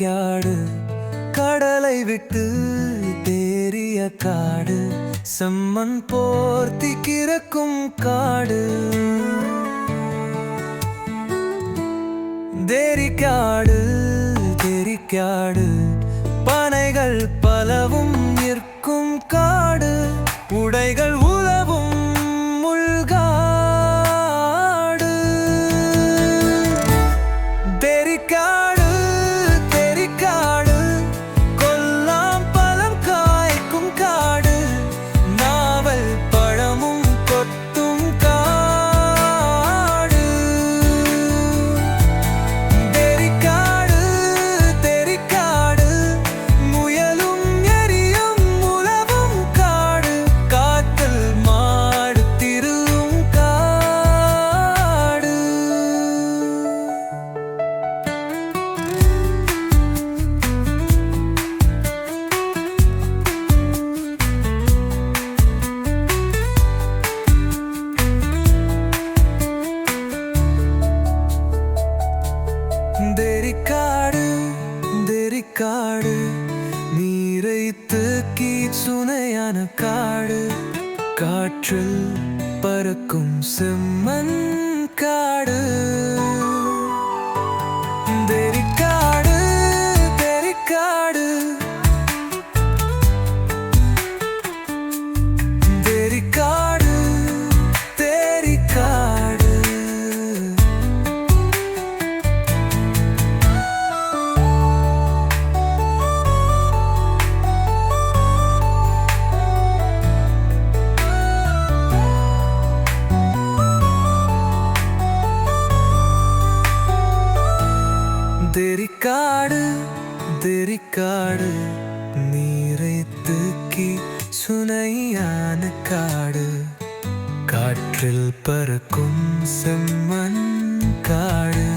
வேட்டைக்காடு கடலை விட்டு தேறிய காடு. செம்மண் போர்த்தி கிறக்கும் காடு. தேரிக்காடு தேரிக்காடு. பனைகள் பலவும் நிற்கும் காடு. தெறிக்காடு தெறிக்காடு நீரை தூக்கி சுனையான காடு காற்றில் பறக்கும் செம்மன் காடு தெறிக்காடு தெறிக்காடு நீரை தூக்கி சுனையான காடு. காற்றில் பறக்கும் செம்மன் காடு.